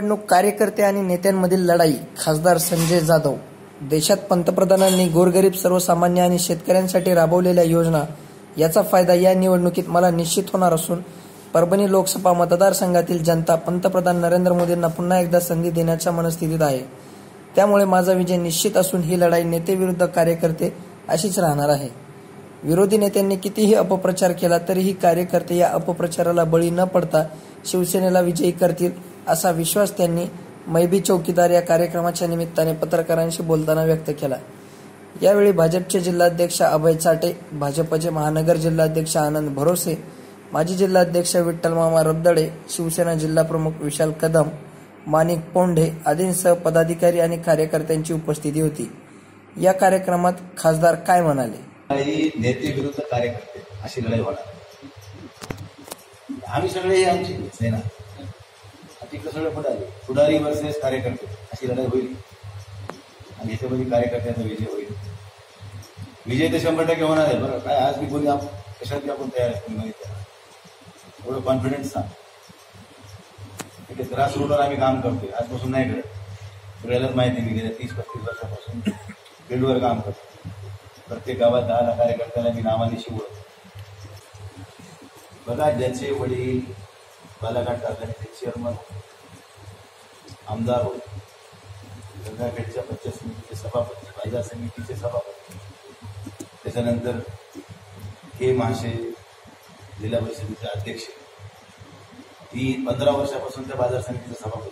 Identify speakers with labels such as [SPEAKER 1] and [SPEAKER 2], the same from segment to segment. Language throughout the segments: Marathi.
[SPEAKER 1] निवडणूक कार्यकर्ते आणि नेत्यांमधील लढाई. खासदार संजय जाधव. देशात पंतप्रधानांनी गोरगरीब सर्वसामान्य आणि शेतकऱ्यांसाठी राबवलेल्या योजना याचा फायदा या निवडणुकीत मला निश्चित होणार असून परभणी लोकसभा मतदारसंघातील जनता पंतप्रधान नरेंद्र मोदींना पुन्हा एकदा संधी देण्याच्या मनस्थितीत आहे. त्यामुळे माझा विजय निश्चित असून ही लढाई नेते विरुद्ध कार्यकर्ते अशीच राहणार आहे. विरोधी नेत्यांनी कितीही अपप्रचार केला तरीही कार्यकर्ते या अपप्रचाराला बळी न पडता शिवसेनेला विजयी करतील असा विश्वास त्यांनी मैबी चौकीदार या कार्यक्रमाच्या निमित्ताने पत्रकारांशी बोलताना व्यक्त केला. यावेळी भाजपचे जिल्हाध्यक्ष अभय चाटे भाजपचे महानगर जिल्हाध्यक्ष आनंद भरोसे माजी जिल्हाध्यक्ष विठ्ठल मामा रबदडे शिवसेना जिल्हाप्रमुख विशाल कदम माणिक पोंढे आदींसह पदाधिकारी आणि कार्यकर्त्यांची उपस्थिती होती. या कार्यक्रमात खासदार काय म्हणाले?
[SPEAKER 2] नेते विरुद्ध कार्यकर्ते अशी लढाई होणार. आम्ही सगळे आमची सेना. तिकडे सगळे फुडारी पुढारी वर्सेस कार्यकर्ते. अशी लढाई होईल. आणि याच्यामध्ये कार्यकर्त्यांचा विजय होईल. विजय तर शंभर टक्के होणार आहे. बरं काय आज मी कोणी आप कशात आपण तयार आहे माहिती एवढं कॉन्फिडन्स सांग. ठीक आहे ग्रास रूटवर आम्ही काम करतोय. आजपासून नाही करत. सगळ्यालाच माहिती मी गेल्या तीस पस्तीस वर्षापासून फील्डवर काम करतो प्रत्येक गावात दहा कार्यकर्त्याला मी नावाने शिवत बघा ज्याचे वडील बालाघाट कारखान्याचे चेअरमन आमदार गंगाखेडच्या पंचायत समितीचे सभापती बाजार समितीचे सभापती. त्याच्यानंतर हे महाशय जिल्हा परिषदेचे अध्यक्ष. ती पंधरा वर्षापासून त्या बाजार समितीचा सभापती.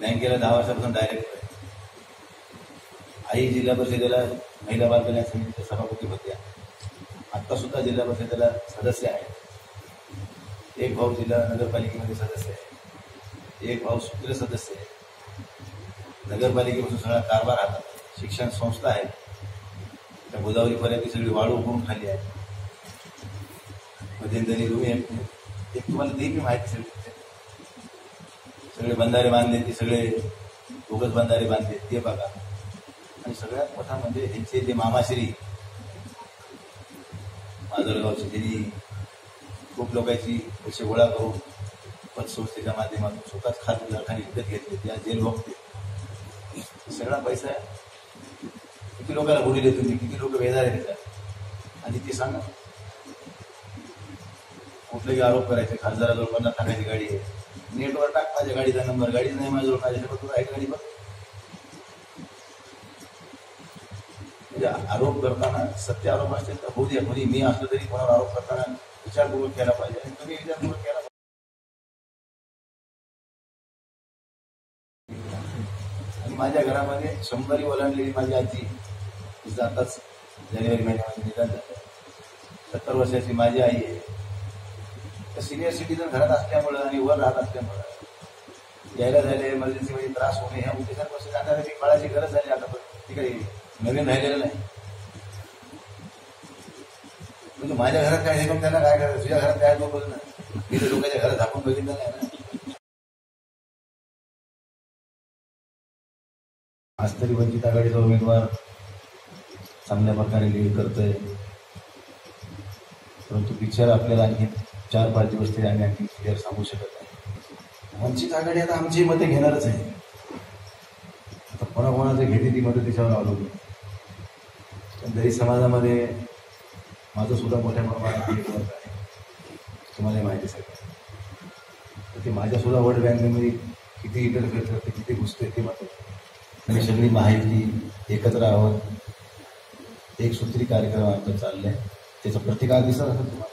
[SPEAKER 2] बँकेला दहा वर्षापासून डायरेक्टर आहे आई जिल्हा परिषदेला महिला बाल कल्याण समितीच्या सभापती होत्या आत्ता सुद्धा जिल्हा परिषदेला सदस्य आहेत. एक भाऊ जिल्हा नगरपालिकेमध्ये सदस्य आहे. एक भाऊ सूत्र सदस्य आहे. नगरपालिकेपासून सगळा कारभार हातात शिक्षण संस्था आहे. त्या गोदावरीपर्यंत सगळी वाळू उकळून खाली आहे. मध्यंतरी तुम्ही एक ते तुम्हाला ते माहिती सगळी सगळे बंधारे बांधले ते सगळे बोगस बंधारे बांधले ते बघा. आणि सगळ्यात मोठा म्हणजे यांचे जे मामाश्री माजलगावचे त्यांनी लोकांची पैसे गोळा करून पतसंस्थेच्या माध्यमातून स्वतःच कारखाने विकत घेतले, त्या जेल सगळा पैसा किती लोकांना बुडीले तुम्ही? किती लोक वेदारे देतात आणि ते सांगा. कुठलेही आरोप करायचे खासदाराजवळ पन्नास टाकायची गाडी आहे. नेटवर टाक माझ्या गाडीचा नंबर. गाडी नाही माझ्याजवळ, माझ्याकडे तुला आहे गाडी बघ. म्हणजे आरोप करताना सत्य आरोप असतील तर होऊ द्या. कोणी मी असलो तरी कोणावर आरोप करताना विचार विचारपूर्वक केला पाहिजे. आणि तुम्ही विचारपूर्वक केला पाहिजे? आणि माझ्या घरामध्ये शंभरी ओलांडलेली माझी आजी जाताच जानेवारी महिन्यामध्ये निधन झालं. सत्तर वर्षाची माझी आई आहे. तर सिनियर सिटीजन घरात असल्यामुळं आणि वर राहत असल्यामुळं यायला झाले इमर्जन्सीमध्ये त्रास होणे ह्या उद्देशांपासून जाण्यासाठी काळाची गरज झाली आता पण तिकडे नवीन राहिलेलं नाही. म्हणजे माझ्या घरात काय हे त्यांना काय करायचं? तुझ्या घरात काय बघ ना मी तर लोकांच्या घरात आपण बघितलं नाही ना. आज तरी वंचित आघाडीचा उमेदवार चांगल्या प्रकारे लीड करतोय. परंतु पिक्चर आपल्याला आणखी चार पाच दिवस तरी आम्ही आणखी क्लिअर सांगू शकत नाही. वंचित आघाडी आता आमची मते घेणारच आहे. आता कोणाकोणाचं घेते ती मतं त्याच्यावर अवलंबून. पण दलित समाजामध्ये माझं सुद्धा मोठ्या प्रमाणात एक वर्ग आहे. तुम्हाला माहिती सगळं तर ते माझ्यासुद्धा वर्ल्ड बँकमध्ये बँकेमध्ये किती इंटरफेअर करते किती घुसते ते मात्र आणि सगळी माहिती एकत्र आहोत. एक सूत्री कार्यक्रम आमचा आहे त्याचा प्रतिकार दिसत असेल तुम्हाला.